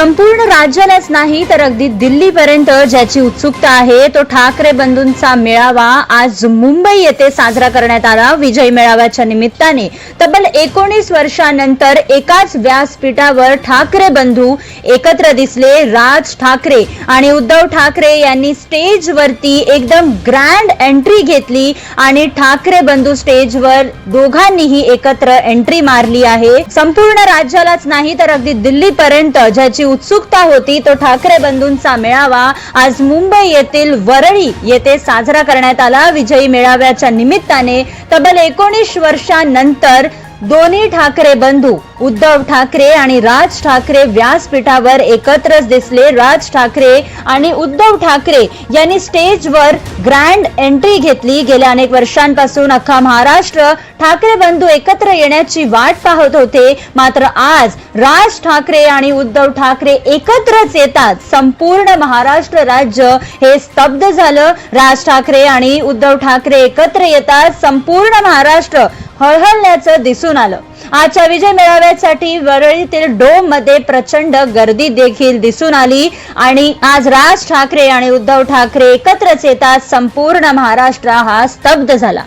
संपूर्ण राज्यालाच नाही तर अगदी दिल्लीपर्यंत ज्याची उत्सुकता आहे तो ठाकरे बंधूंचा मेळावा आज मुंबई येथे साजरा करण्यात आला. विजय मेळाव्याच्या निमित्ताने तब्बल एकोणीस वर्षानंतर एकाच व्यासपीठावर ठाकरे बंधू एकत्र दिसले. राज ठाकरे आणि उद्धव ठाकरे यांनी स्टेजवरती एकदम ग्रँड एंट्री घेतली आणि ठाकरे बंधू स्टेजवर दोघांनीही एकत्र एंट्री मारली आहे. संपूर्ण राज्यालाच नाही तर अगदी दिल्लीपर्यंत ज्याची उत्सुकता होती तो ठाकरे बंधूंचा मेळावा आज मुंबई येथील वरळी येथे साजरा करण्यात आला. विजयी मेळाव्याच्या निमित्ताने तब्बल एकोणीस वर्षानंतर दोन्ही ठाकरे बंधू उद्धव ठाकरे आणि राज ठाकरे व्यासपीठावर एकत्रच दिसले. राज ठाकरे आणि उद्धव ठाकरे यांनी स्टेजवर ग्रँड एंट्री घेतली. गेल्या अनेक वर्षांपासून अख्खा महाराष्ट्र ठाकरे बंधू एकत्र येण्याची वाट पाहत होते. मात्र आज राज ठाकरे आणि उद्धव ठाकरे एकत्रच येतात. संपूर्ण महाराष्ट्र राज्य हे स्तब्ध झालं. राज ठाकरे आणि उद्धव ठाकरे एकत्र येतात. संपूर्ण महाराष्ट्र हळहळल्याचं दिसून आलं. आजच्या विजय मेळाव्यासाठी वरळीतील डोममध्ये प्रचंड गर्दी देखील दिसून आली आणि आज राज ठाकरे आणि उद्धव ठाकरे एकत्रच येतात. संपूर्ण महाराष्ट्र हा स्तब्ध झाला.